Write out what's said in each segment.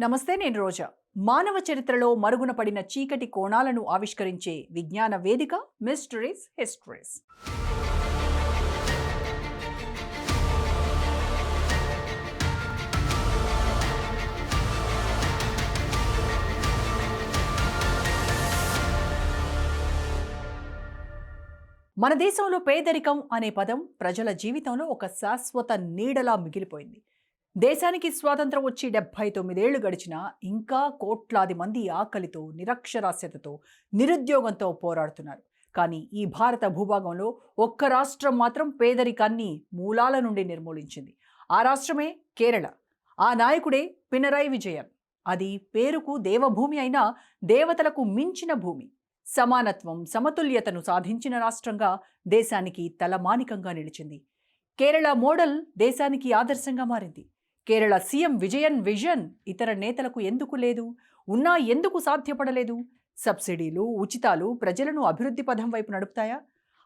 నమస్తే నేను రోజా. మానవ చరిత్రలో మరుగున పడిన చీకటి కోణాలను ఆవిష్కరించే విజ్ఞాన వేదిక మిస్టరీస్ హిస్టరీస్ మన దేశంలో పేదరికం అనే పదం ప్రజల జీవితంలో ఒక శాశ్వత నీడలా మిగిలిపోయింది. దేశానికి స్వాతంత్రం వచ్చి డెబ్బై తొమ్మిదేళ్ళు గడిచినా ఇంకా కోట్లాది మంది ఆకలితో నిరక్షరాస్యతతో నిరుద్యోగంతో పోరాడుతున్నారు. కానీ ఈ భారత భూభాగంలో ఒక్క రాష్ట్రం మాత్రం పేదరికాన్ని మూలాల నుండి నిర్మూలించింది. ఆ రాష్ట్రమే కేరళ. ఆ నాయకుడే పినరై విజయన్. అది పేరుకు దేవభూమి అయినా దేవతలకు మించిన భూమి. సమానత్వం సమతుల్యతను సాధించిన రాష్ట్రంగా దేశానికి తలమానికంగా నిలిచింది. కేరళ మోడల్ దేశానికి ఆదర్శంగా మారింది. కేరళ సీఎం విజయన్ విజన్ ఇతర నేతలకు ఎందుకు లేదు? ఉన్నా ఎందుకు సాధ్యపడలేదు? సబ్సిడీలు ఉచితాలు ప్రజలను అభివృద్ధి పథం వైపు నడుపుతాయా?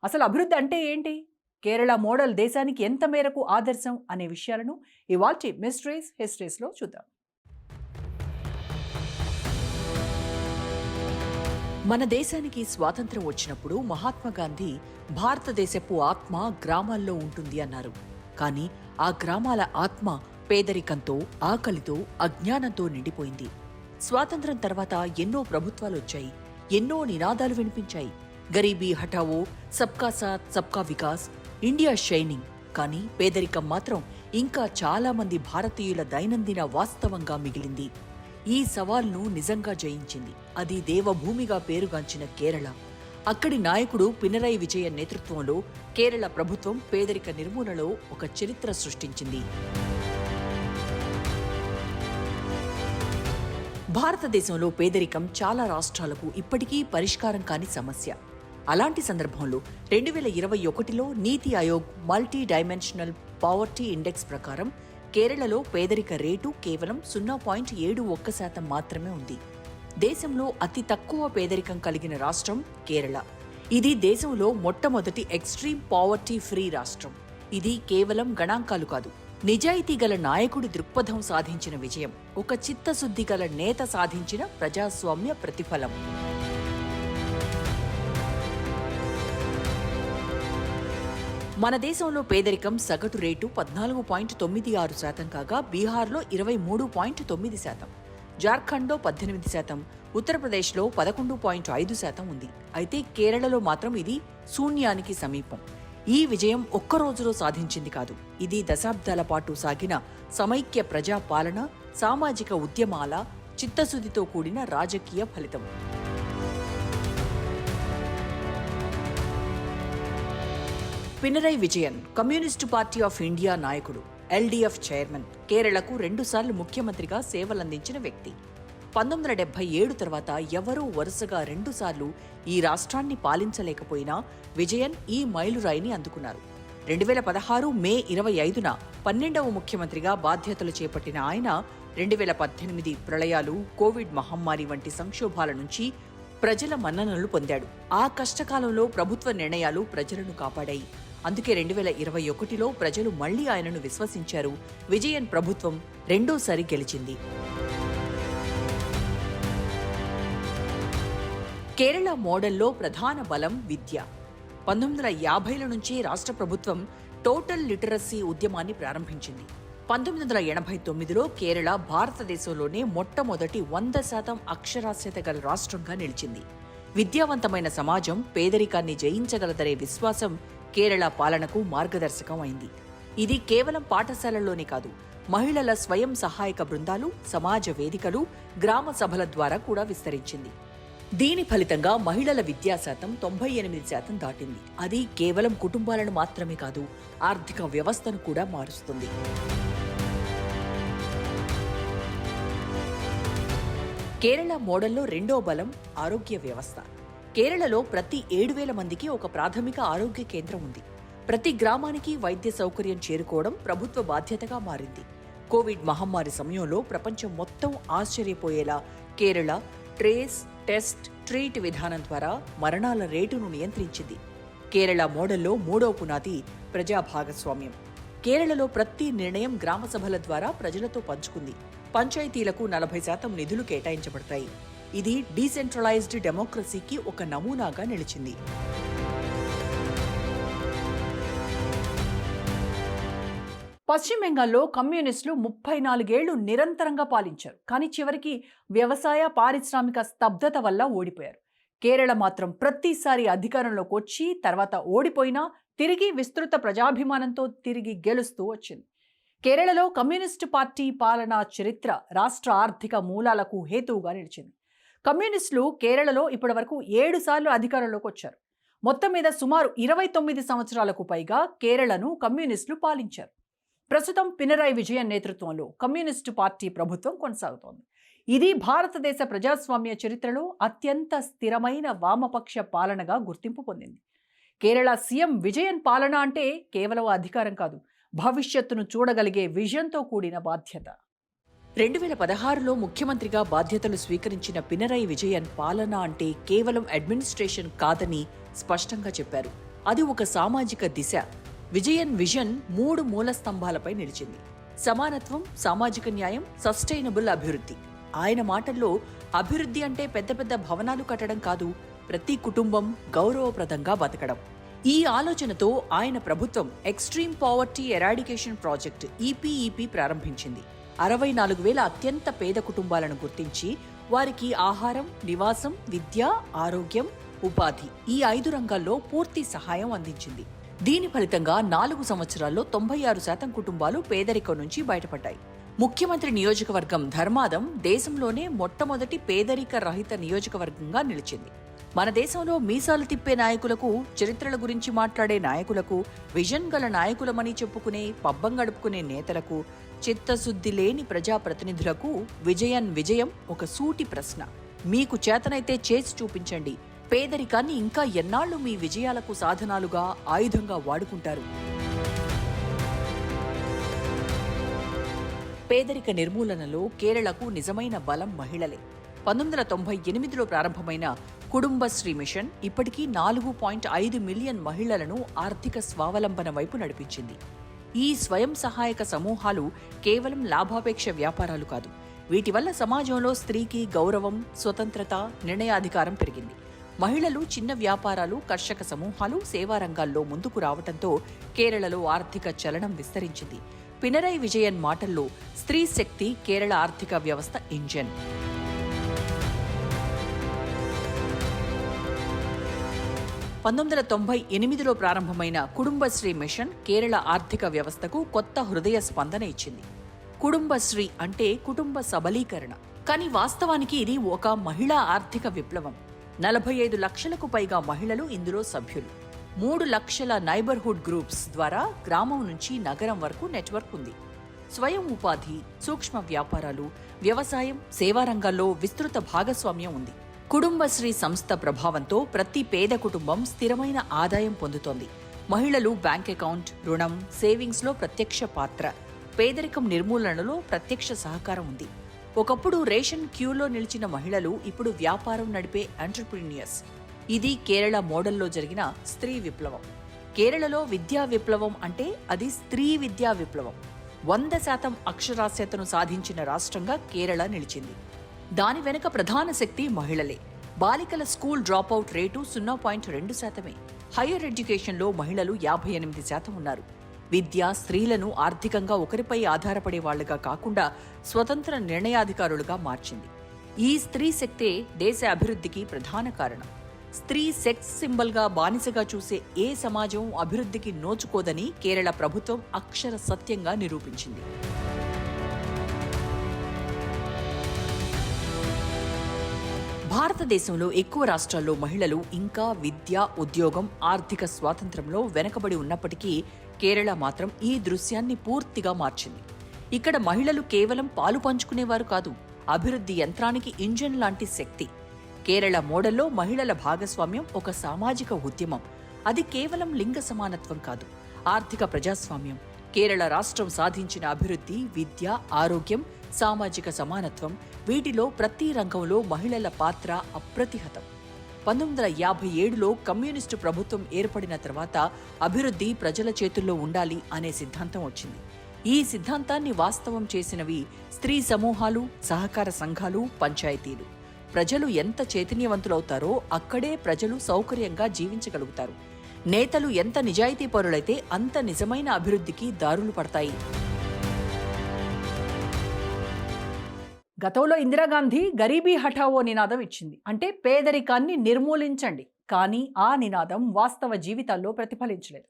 అసలు అభివృద్ధి అంటే ఏంటి? కేరళ మోడల్ దేశానికి ఎంత మేరకు ఆదర్శం అనే విషయాలను ఇవాల్టి మిస్టరీస్ హిస్టరీస్లో చూద్దాం. మన దేశానికి స్వాతంత్రం వచ్చినప్పుడు మహాత్మా గాంధీ భారతదేశపు ఆత్మ గ్రామాల్లో ఉంటుంది అన్నారు. కానీ ఆ గ్రామాల ఆత్మ పేదరికంతో ఆకలితో అజ్ఞానంతో నిండిపోయింది. స్వాతంత్రం తర్వాత ఎన్నో ప్రభుత్వాలు వచ్చాయి ఎన్నో నినాదాలు వినిపించాయి. గరీబీ హఠావో సబ్కా సాత్ సబ్కా వికాస్ ఇండియా షైనింగ్. కానీ పేదరికం మాత్రం ఇంకా చాలా మంది భారతీయుల దైనందిన వాస్తవంగా మిగిలింది. ఈ సవాల్ను నిజంగా జయించింది. అది దేవభూమిగా పేరుగాంచిన కేరళ. అక్కడి నాయకుడు పినరై విజయ నేతృత్వంలో కేరళ ప్రభుత్వం పేదరిక నిర్మూలనలో ఒక చరిత్ర సృష్టించింది. భారతదేశంలో పేదరికం చాలా రాష్ట్రాలకు ఇప్పటికీ పరిష్కారం కాని సమస్య. అలాంటి సందర్భంలో రెండు వేల ఇరవై ఒకటిలో NITI Aayog multidimensional poverty index ప్రకారం కేరళలో పేదరిక రేటు కేవలం సున్నా పాయింట్ ఏడు ఒక్క శాతం మాత్రమే ఉంది. దేశంలో అతి తక్కువ పేదరికం కలిగిన రాష్ట్రం కేరళ. ఇది దేశంలో మొట్టమొదటి ఎక్స్ట్రీమ్ పావర్టీ ఫ్రీ రాష్ట్రం. ఇది కేవలం గణాంకాలు కాదు. నిజాయితీ గల నాయకుడి దృక్పథం సాధించిన విజయం ఒక చిత్తశుద్ధి గల నేత సాధించిన ప్రజాస్వామ్య ప్రతిఫలం. మన దేశంలో పేదరికం సగటు రేటు పద్నాలుగు పాయింట్ తొమ్మిది ఆరు శాతం కాగా బీహార్లో ఇరవై మూడు పాయింట్ తొమ్మిది శాతం జార్ఖండ్లో పద్దెనిమిది శాతం ఉత్తరప్రదేశ్లో పదకొండు పాయింట్ ఐదు శాతం ఉంది. అయితే కేరళలో మాత్రం ఇది శూన్యానికి సమీపం. ఈ విజయం ఒక్క రోజులో సాధించింది కాదు. ఇది దశాబ్దాల పాటు సాగిన సమైక్య ప్రజా పాలన సామాజిక ఉద్యమాల చిత్తశుద్ధితో కూడిన రాజకీయ ఫలితం. Pinarayi Vijayan communist party of India నాయకుడు ఎల్డీఎఫ్ చైర్మన్ కేరళకు రెండుసార్లు ముఖ్యమంత్రిగా సేవలందించిన వ్యక్తి. పంతొమ్మిది వందల డెబ్బై ఏడు తర్వాత ఎవరూ వరుసగా రెండుసార్లు ఈ రాష్ట్రాన్ని పాలించలేకపోయినా విజయన్ ఈ మైలురాయిని అందుకున్నారు. రెండు వేల పదహారు మే ఇరవై ఐదున పన్నెండవ ముఖ్యమంత్రిగా బాధ్యతలు చేపట్టిన ఆయన రెండు వేల పద్దెనిమిది ప్రళయాలు కోవిడ్ మహమ్మారి వంటి సంక్షోభాల నుంచి ప్రజల మన్ననలు పొందాడు. ఆ కష్టకాలంలో ప్రభుత్వ నిర్ణయాలు ప్రజలను కాపాడాయి. అందుకే రెండు వేల ఇరవై ఒకటిలో ప్రజలు మళ్ళీ ఆయనను విశ్వసించారు. విజయన్ ప్రభుత్వం రెండోసారి గెలిచింది. కేరళ మోడల్లో ప్రధాన బలం విద్య. పంతొమ్మిది వందల యాభైల నుంచి రాష్ట్ర ప్రభుత్వం టోటల్ లిటరసీ ఉద్యమాన్ని ప్రారంభించింది. పంతొమ్మిది వందల ఎనభై తొమ్మిదిలో కేరళ భారతదేశంలోనే మొట్టమొదటి వంద శాతం అక్షరాస్యత గల రాష్ట్రంగా నిలిచింది. విద్యావంతమైన సమాజం పేదరికాన్ని జయించగలదనే విశ్వాసం కేరళ పాలనకు మార్గదర్శకం అయింది ఇది కేవలం పాఠశాలల్లోనే కాదు మహిళల స్వయం సహాయక బృందాలు సమాజ వేదికలు గ్రామ సభల ద్వారా కూడా విస్తరించింది. దీని ఫలితంగా మహిళల విద్యా శాతం తొంభై ఎనిమిది శాతం దాటింది. అది కేవలం కుటుంబాలను మాత్రమే కాదు ఆర్థిక వ్యవస్థను కూడా మారుస్తుంది. కేరళ మోడల్లో రెండో బలం ఆరోగ్య వ్యవస్థ. కేరళలో ప్రతి ఏడు వేల మందికి ఒక ప్రాథమిక ఆరోగ్య కేంద్రం ఉంది. ప్రతి గ్రామానికి వైద్య సౌకర్యం చేరుకోవడం ప్రభుత్వ బాధ్యతగా మారింది. కోవిడ్ మహమ్మారి సమయంలో ప్రపంచం మొత్తం ఆశ్చర్యపోయేలా కేరళ ట్రేస్ టెస్ట్ ట్రీట్ విధానం ద్వారా మరణాల రేటును నియంత్రించింది. కేరళ మోడల్లో మూడో పునాది ప్రజా భాగస్వామ్యం. కేరళలో ప్రతి నిర్ణయం గ్రామ సభల ద్వారా ప్రజలతో పంచుకుంది. పంచాయతీలకు నలభై శాతం నిధులు కేటాయించబడతాయి. ఇది డీసెంట్రలైజ్డ్ డెమోక్రసీకి ఒక నమూనాగా నిలిచింది. పశ్చిమ బెంగాల్లో కమ్యూనిస్టులు ముప్పై నాలుగేళ్ళు నిరంతరంగా పాలించారు. కానీ చివరికి వ్యవసాయ పారిశ్రామిక స్తబ్దత వల్ల ఓడిపోయారు. కేరళ మాత్రం ప్రతిసారి అధికారంలోకి వచ్చి తర్వాత ఓడిపోయినా తిరిగి విస్తృత ప్రజాభిమానంతో తిరిగి గెలుస్తూ వచ్చింది. కేరళలో కమ్యూనిస్టు పార్టీ పాలనా చరిత్ర రాష్ట్ర ఆర్థిక మూలాలకు హేతువుగా నిలిచింది. కమ్యూనిస్టులు కేరళలో ఇప్పటివరకు ఏడు సార్లు అధికారంలోకి వచ్చారు. మొత్తం మీద సుమారు ఇరవై తొమ్మిది సంవత్సరాలకు పైగా కేరళను కమ్యూనిస్టులు పాలించారు. ప్రస్తుతం పినరాయి విజయన్ నేతృత్వంలో కమ్యూనిస్టు పార్టీ ప్రభుత్వం కొనసాగుతోంది. ఇది భారతదేశ ప్రజాస్వామ్య చరిత్రలో అత్యంత స్థిరమైన వామపక్ష పాలనగా గుర్తింపు పొందింది. కేరళ సీఎం విజయన్ పాలన అంటే కేవలం అధికారం కాదు భవిష్యత్తును చూడగలిగే విజన్తో కూడిన బాధ్యత. రెండు వేల పదహారులో ముఖ్యమంత్రిగా బాధ్యతలు స్వీకరించిన పినరై విజయన్ పాలన అంటే కేవలం అడ్మినిస్ట్రేషన్ కాదని స్పష్టంగా చెప్పారు. అది ఒక సామాజిక దిశ. విజయన్ విజన్ మూడు మూల స్తంభాలపై నిలిచింది. సమానత్వం సామాజిక న్యాయం సస్టైనబుల్ అభివృద్ధి. ఆయన మాటల్లో అభివృద్ధి అంటే పెద్ద పెద్ద భవనాలు కట్టడం కాదు ప్రతి కుటుంబం గౌరవప్రదంగా బతకడం. ఈ ఆలోచనతో ఆయన ప్రభుత్వం extreme poverty eradication project EPEP ప్రారంభించింది. అరవై నాలుగు వేల అత్యంత పేద కుటుంబాలను గుర్తించి వారికి ఆహారం నివాసం విద్య ఆరోగ్యం ఉపాధి ఈ ఐదు రంగాల్లో పూర్తి సహాయం అందించింది. దీని ఫలితంగా నాలుగు సంవత్సరాల్లో తొంభై ఆరు శాతం కుటుంబాలు పేదరికం నుంచి బయటపడ్డాయి. ముఖ్యమంత్రి నియోజకవర్గం ధర్మాదం దేశంలోనే మొట్టమొదటి పేదరిక రహిత నియోజకవర్గంగా నిలిచింది. మన దేశంలో మీసాలు తిప్పే నాయకులకు చరిత్రల గురించి మాట్లాడే నాయకులకు విజన్ గల నాయకులమని చెప్పుకునే పబ్బం గడుపుకునే నేతలకు చిత్తశుద్ధి లేని ప్రజాప్రతినిధులకు విజయన్ విజయం ఒక సూటి ప్రశ్న. మీకు చేతనైతే చేసి చూపించండి. పేదరికాన్ని ఇంకా ఎన్నాళ్ళు మీ విజయాలకు సాధనాలుగా ఆయుధంగా వాడుకుంటారు? పేదరిక నిర్మూలనలో కేరళకు నిజమైన బలం మహిళలే. పంతొమ్మిది వందల తొంభై ఎనిమిదిలో ప్రారంభమైన కుటుంబశ్రీ మిషన్ ఇప్పటికీ నాలుగు పాయింట్ ఐదు మిలియన్ మహిళలను ఆర్థిక స్వావలంబన వైపు నడిపించింది. ఈ స్వయం సహాయక సమూహాలు కేవలం లాభాపేక్ష వ్యాపారాలు కాదు. వీటి వల్ల సమాజంలో స్త్రీకి గౌరవం స్వతంత్రత నిర్ణయాధికారం పెరిగింది. మహిళలు చిన్న వ్యాపారాలు కర్షక సమూహాలు సేవా రంగాల్లో ముందుకు రావడంతో కేరళలో ఆర్థిక చలనం విస్తరించింది. పినరై విజయన్ మాటల్లో స్త్రీ శక్తి కేరళ ఆర్థిక వ్యవస్థ ఇంజన్. పంతొమ్మిది వందల తొంభై ఎనిమిదిలో ప్రారంభమైన కుటుంబశ్రీ మిషన్ కేరళ ఆర్థిక వ్యవస్థకు కొత్త హృదయ స్పందన ఇచ్చింది. కుటుంబశ్రీ అంటే కుటుంబ సబలీకరణ. కానీ వాస్తవానికి ఇది ఒక మహిళా ఆర్థిక విప్లవం. నలభై ఐదు లక్షలకు పైగా మహిళలు ఇందులో సభ్యులు. మూడు లక్షల నైబర్హుడ్ గ్రూప్స్ ద్వారా గ్రామం నుంచి నగరం వరకు నెట్వర్క్ ఉంది. స్వయం ఉపాధి సూక్ష్మ వ్యాపారాలు వ్యవసాయం సేవా రంగాల్లో విస్తృత భాగస్వామ్యం ఉంది. కుటుంబశ్రీ సంస్థ ప్రభావంతో ప్రతి పేద కుటుంబం స్థిరమైన ఆదాయం పొందుతోంది. మహిళలు బ్యాంక్ అకౌంట్ రుణం సేవింగ్స్లో ప్రత్యక్ష పాత్ర. పేదరికం నిర్మూలనలో ప్రత్యక్ష సహకారం ఉంది. ఒకప్పుడు రేషన్ క్యూలో నిలిచిన మహిళలు ఇప్పుడు వ్యాపారం నడిపే ఎంటర్ప్రీనియర్స్. ఇది కేరళ మోడల్లో జరిగిన స్త్రీ విప్లవం. కేరళలో విద్యా విప్లవం అంటే అది స్త్రీ విద్యా విప్లవం. వంద శాతం అక్షరాస్యతను సాధించిన రాష్ట్రంగా కేరళ నిలిచింది. దాని వెనుక ప్రధాన శక్తి మహిళలే. బాలికల స్కూల్ డ్రాపౌట్ రేటు సున్నా పాయింట్ రెండు శాతమే. హైయర్ ఎడ్యుకేషన్లో మహిళలు యాభై ఎనిమిది శాతం ఉన్నారు. విద్య స్త్రీలను ఆర్థికంగా ఒకరిపై ఆధారపడే వాళ్ళుగా కాకుండా స్వతంత్ర నిర్ణయాధికారులుగా మార్చింది. ఈ స్త్రీ శక్తే దేశ అభివృద్ధికి ప్రధాన కారణం. స్త్రీ సెక్స్ సింబల్గా బానిసగా చూసే ఏ సమాజం అభివృద్ధికి నోచుకోదని కేరళ ప్రభుత్వం అక్షర సత్యంగా నిరూపించింది. భారతదేశంలో ఎక్కువ రాష్ట్రాల్లో మహిళలు ఇంకా విద్య ఉద్యోగం ఆర్థిక స్వాతంత్రంలో వెనకబడి ఉన్నప్పటికీ కేరళ మాత్రం ఈ దృశ్యాన్ని పూర్తిగా మార్చింది. ఇక్కడ మహిళలు కేవలం పాలు పంచుకునేవారు కాదు అభివృద్ధి యంత్రానికి ఇంజన్ లాంటి శక్తి. కేరళ మోడల్లో మహిళల భాగస్వామ్యం ఒక సామాజిక ఉద్యమం. అది కేవలం లింగ సమానత్వం కాదు ఆర్థిక ప్రజాస్వామ్యం. కేరళ రాష్ట్రం సాధించిన అభివృద్ధి విద్య ఆరోగ్యం సామాజిక సమానత్వం వీటిలో ప్రతి రంగంలో మహిళల పాత్ర అప్రతిహతం. పంతొమ్మిది వందల యాభై ఏడులో కమ్యూనిస్టు ప్రభుత్వం ఏర్పడిన తర్వాత అభివృద్ధి ప్రజల చేతుల్లో ఉండాలి అనే సిద్ధాంతం వచ్చింది. ఈ సిద్ధాంతాన్ని వాస్తవం చేసినవి స్త్రీ సమూహాలు సహకార సంఘాలు పంచాయతీలు. ప్రజలు ఎంత చైతన్యవంతులవుతారో అక్కడే ప్రజలు సౌకర్యంగా జీవించగలుగుతారు. నేతలు ఎంత నిజాయితీపరులైతే అంత నిజమైన అభివృద్ధికి దారులు పడతాయి. గతంలో ఇందిరాగాంధీ గరీబీ హఠావో నినాదం ఇచ్చింది. అంటే పేదరికాన్ని నిర్మూలించండి. కానీ ఆ నినాదం వాస్తవ జీవితాల్లో ప్రతిఫలించలేదు.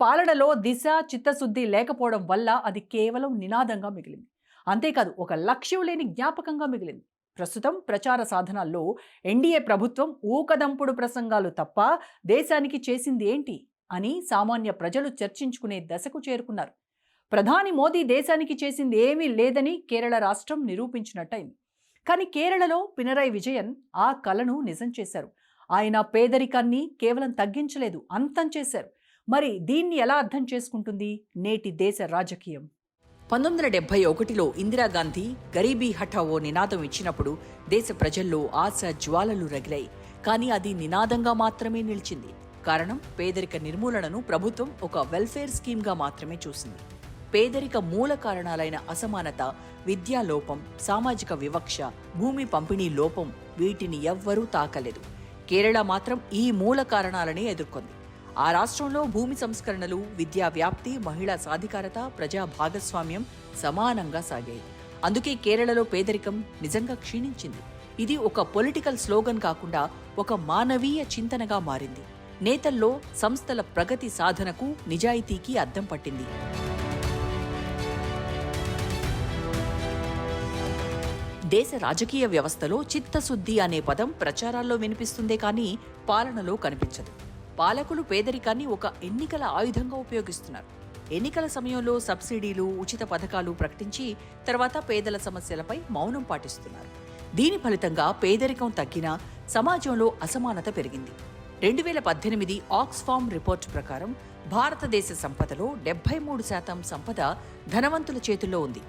పాలనలో దిశ చిత్తశుద్ధి లేకపోవడం వల్ల అది కేవలం నినాదంగా మిగిలింది. అంతేకాదు ఒక లక్ష్యం లేని జ్ఞాపకంగా మిగిలింది. ప్రస్తుతం ప్రచార సాధనాల్లో ఎన్డీఏ ప్రభుత్వం ఊకదంపుడు ప్రసంగాలు తప్ప దేశానికి చేసింది ఏంటి? అని సామాన్య ప్రజలు చర్చించుకునే దశకు చేరుకున్నారు. ప్రధాని మోదీ దేశానికి చేసింది ఏమీ లేదని కేరళ రాష్ట్రం నిరూపించినట్టయింది. కానీ కేరళలో పినరై విజయన్ ఆ కలను నిజం చేశారు. ఆయన పేదరికాన్ని కేవలం తగ్గించలేదు అంతం చేశారు. మరి దీన్ని ఎలా అర్థం చేసుకుంటుంది నేటి దేశ రాజకీయం? పంతొమ్మిది వందల డెబ్బై ఒకటిలో ఇందిరాగాంధీ గరీబీ హఠావో నినాదం ఇచ్చినప్పుడు దేశ ప్రజల్లో ఆశ జ్వాలలు రగిలాయి. కానీ అది నినాదంగా మాత్రమే నిలిచింది. కారణం పేదరిక నిర్మూలనను ప్రభుత్వం ఒక వెల్ఫేర్ స్కీమ్గా మాత్రమే చూసింది. పేదరిక మూల కారణాలైన అసమానత విద్యాలోపం సామాజిక వివక్ష భూమి పంపిణీ లోపం వీటిని ఎవ్వరూ తాకలేదు. కేరళ మాత్రం ఈ మూల కారణాలనే ఎదుర్కొంది. ఆ రాష్ట్రంలో భూమి సంస్కరణలు విద్యా వ్యాప్తి మహిళా సాధికారత ప్రజా భాగస్వామ్యం సమానంగా సాగాయి. అందుకే కేరళలో పేదరికం నిజంగా క్షీణించింది. ఇది ఒక పొలిటికల్ స్లోగన్ కాకుండా ఒక మానవీయ చింతనగా మారింది. నేతల్లో సంస్థల ప్రగతి సాధనకు నిజాయితీకి అద్దం పట్టింది. దేశ రాజకీయ వ్యవస్థలో చిత్తశుద్ధి అనే పదం ప్రచారాల్లో వినిపిస్తుందే కానీ పాలనలో కనిపించదు. పాలకులు పేదరికాన్ని ఒక ఎన్నికల ఆయుధంగా ఉపయోగిస్తున్నారు. ఎన్నికల సమయంలో సబ్సిడీలు ఉచిత పథకాలు ప్రకటించి తర్వాత పేదల సమస్యలపై మౌనం పాటిస్తున్నారు. దీని ఫలితంగా పేదరికం తగ్గినా సమాజంలో అసమానత పెరిగింది. రెండు వేల పద్దెనిమిది ఆక్స్ఫామ్ రిపోర్ట్ ప్రకారం భారతదేశ సంపదలో డెబ్బై మూడు శాతం సంపద ధనవంతుల చేతుల్లో ఉంది.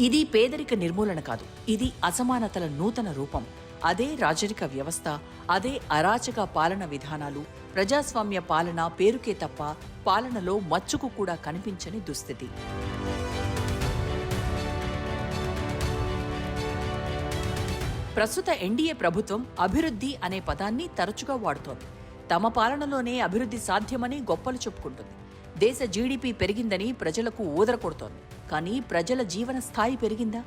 ఇది పేదరిక నిర్మూలన కాదు ఇది అసమానతల నూతన రూపం. అదే రాజరిక వ్యవస్థ అదే అరాచక పాలన విధానాలు ప్రజాస్వామ్య పాలన పేరుకే తప్ప పాలనలో మచ్చుకు కూడా కనిపించని దుస్థితి. ప్రస్తుత ఎన్డీఏ ప్రభుత్వం అభివృద్ధి అనే పదాన్ని తరచుగా వాడుతోంది. తమ పాలనలోనే అభివృద్ధి సాధ్యమని గొప్పలు చెప్పుకుంటుంది. దేశ జీడిపి పెరిగిందని ప్రజలకు ఊదర కొడుతోంది కానీ ప్రజల జీవన స్థాయి పెరిగిందా?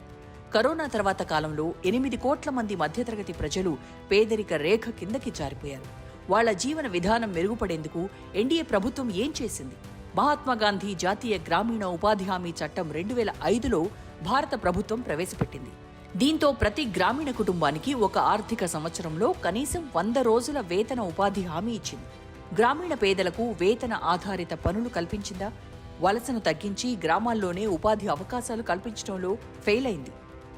కరోనా తర్వాత కాలంలో ఎనిమిది కోట్ల మంది మధ్యతరగతి ప్రజలు పేదరిక రేఖ కిందకి జారిపోయారు. వాళ్ళ జీవన విధానం మెరుగుపడేందుకు ఎన్డీఏ ప్రభుత్వం ఏం చేసింది? మహాత్మాగాంధీ జాతీయ గ్రామీణ ఉపాధి హామీ చట్టం రెండు వేల ఐదులో భారత ప్రభుత్వం ప్రవేశపెట్టింది. దీంతో ప్రతి గ్రామీణ కుటుంబానికి ఒక ఆర్థిక సంవత్సరంలో కనీసం వంద రోజుల వేతన ఉపాధి హామీ ఇచ్చింది. గ్రామీణ పేదలకు వేతన ఆధారిత పనులు కల్పించిందా? వలసను తగ్గించి గ్రామాల్లోనే ఉపాధి అవకాశాలు కల్పించడంలో ఫెయిల్ అయింది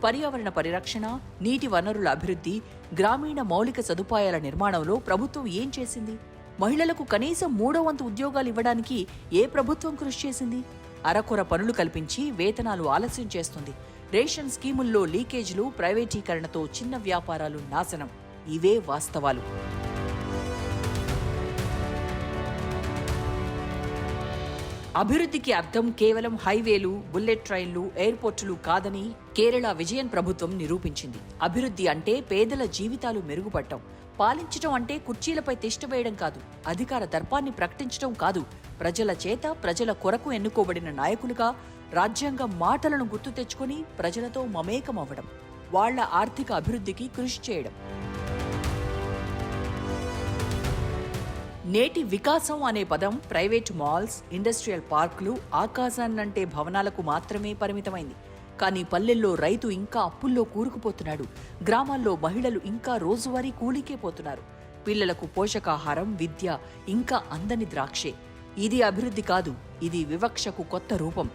పర్యావరణ పరిరక్షణ నీటి వనరుల అభివృద్ధి గ్రామీణ మౌలిక సదుపాయాల నిర్మాణంలో ప్రభుత్వం ఏం చేసింది? మహిళలకు కనీసం మూడో వంతు ఉద్యోగాలు ఇవ్వడానికి ఏ ప్రభుత్వం కృషి చేసింది? అరకొర పనులు కల్పించి వేతనాలు ఆలస్యం చేస్తుంది. రేషన్ స్కీముల్లో లీకేజ్లు ప్రైవేటీకరణతో చిన్న వ్యాపారాలు నాశనం. ఇవే వాస్తవాలు. అభివృద్ధికి అర్థం కేవలం హైవేలు బుల్లెట్ ట్రైన్లు ఎయిర్పోర్టులు కాదని కేరళ విజయన్ ప్రభుత్వం నిరూపించింది. అభివృద్ధి అంటే పేదల జీవితాలు మెరుగుపడటం. పాలించటం అంటే కుర్చీలపై తిష్టవేయడం కాదు అధికార దర్పాన్ని ప్రకటించడం కాదు. ప్రజల చేత ప్రజల కొరకు ఎన్నుకోబడిన నాయకులుగా రాజ్యాంగ మాటలను గుర్తు తెచ్చుకొని ప్రజలతో మమేకమవ్వడం వాళ్ళ ఆర్థిక అభివృద్ధికి కృషి చేయడం. నేటి వికాసం అనే పదం ప్రైవేట్ మాల్స్ ఇండస్ట్రియల్ పార్కులు ఆకాశాన్నంటే భవనాలకు మాత్రమే పరిమితమైంది. కానీ పల్లెల్లో రైతు ఇంకా అప్పుల్లో కూరుకుపోతున్నాడు. గ్రామాల్లో మహిళలు ఇంకా రోజువారీ కూలికే పోతున్నారు. పిల్లలకు పోషకాహారం విద్య ఇంకా అందని ద్రాక్షే. ఇది అభివృద్ధి కాదు ఇది వివక్షకు కొత్త రూపం.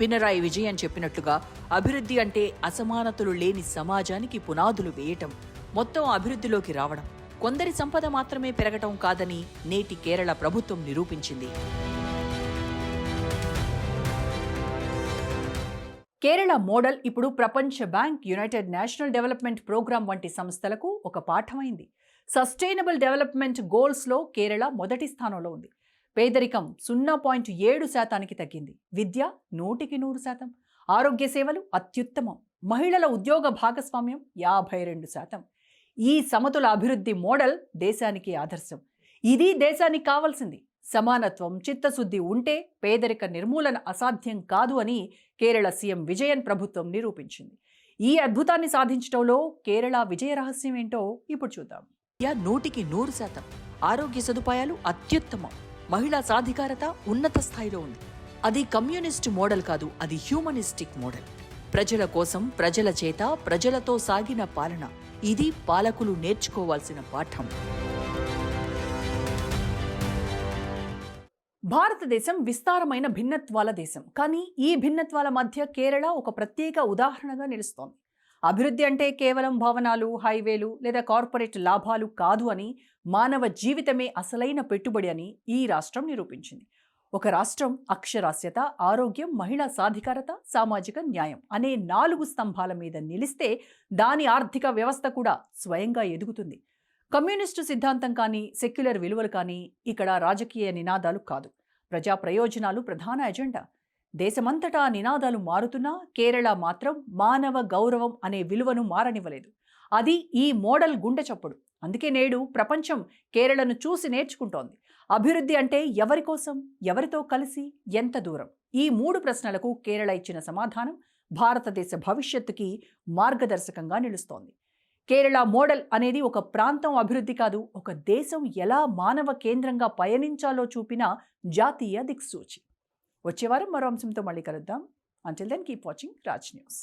పినరాయి విజయన్ చెప్పినట్లుగా అభివృద్ధి అంటే అసమానతలు లేని సమాజానికి పునాదులు వేయటం మొత్తం అభివృద్ధిలోకి రావడం. కొందరి సంపద మాత్రమే పెరగటం కాదని నేటి కేరళ ప్రభుత్వం నిరూపించింది. కేరళ మోడల్ ఇప్పుడు ప్రపంచ bank united national development programme వంటి సంస్థలకు ఒక పాఠమైంది. సస్టైనబుల్ డెవలప్మెంట్ గోల్స్లో కేరళ మొదటి స్థానంలో ఉంది. పేదరికం సున్నా పాయింట్ ఏడు శాతానికి తగ్గింది. విద్య నూటికి నూరు శాతం. ఆరోగ్య సేవలు అత్యుత్తమం. మహిళల ఉద్యోగ భాగస్వామ్యం యాభై రెండు శాతం. ఈ సమతుల అభివృద్ధి మోడల్ దేశానికి ఆదర్శం. ఇది దేశానికి కావాల్సింది. సమానత్వం చిత్తశుద్ధి ఉంటే పేదరిక నిర్మూలన అసాధ్యం కాదు అని కేరళ సీఎం విజయన్ ప్రభుత్వం నిరూపించింది. ఈ అద్భుతాన్ని సాధించడంలో కేరళ విజయ రహస్యం ఏంటో ఇప్పుడు చూద్దాం. నూటికి నూరు శాతం ఆరోగ్య సదుపాయాలు అత్యుత్తమం. మహిళా సాధికారత ఉన్నత స్థాయిలో ఉంది. అది కమ్యూనిస్ట్ మోడల్ కాదు అది హ్యూమనిస్టిక్ మోడల్. ప్రజల కోసం ప్రజల చేత ప్రజలతో సాగిన పాలన. ఇది పాలకులు నేర్చుకోవాల్సిన పాఠం. భారతదేశం విస్తారమైన భిన్నత్వాల దేశం. కానీ ఈ భిన్నత్వాల మధ్య కేరళ ఒక ప్రత్యేక ఉదాహరణగా నిలుస్తోంది. అభివృద్ధి అంటే కేవలం భవనాలు హైవేలు లేదా కార్పొరేట్ లాభాలు కాదు అని మానవ జీవితమే అసలైన పెట్టుబడి అని ఈ రాష్ట్రం నిరూపించింది. ఒక రాష్ట్రం అక్షరాస్యత ఆరోగ్యం మహిళా సాధికారత సామాజిక న్యాయం అనే నాలుగు స్తంభాల మీద నిలిస్తే దాని ఆర్థిక వ్యవస్థ కూడా స్వయంగా ఎదుగుతుంది. కమ్యూనిస్టు సిద్ధాంతం కానీ సెక్యులర్ విలువలు కానీ ఇక్కడ రాజకీయ నినాదాలు కాదు. ప్రజా ప్రయోజనాలు ప్రధాన ఎజెండా. దేశమంతటా నినాదాలు మారుతున్నా కేరళ మాత్రం మానవ గౌరవం అనే విలువను మారనివ్వలేదు. అది ఈ మోడల్ గుండె చప్పుడు. అందుకే నేడు ప్రపంచం కేరళను చూసి నేర్చుకుంటోంది. అభివృద్ధి అంటే ఎవరి కోసం ఎవరితో కలిసి ఎంత దూరం? ఈ మూడు ప్రశ్నలకు కేరళ ఇచ్చిన సమాధానం భారతదేశ భవిష్యత్తుకి మార్గదర్శకంగా నిలుస్తోంది. కేరళ మోడల్ అనేది ఒక ప్రాంతం అభివృద్ధి కాదు ఒక దేశం ఎలా మానవ కేంద్రంగా పయనించాలో చూపిన జాతీయ దిక్సూచి. వచ్చే వారం మరో అంశంతో మళ్ళీ కలుద్దాం. Until then keep watching Raj news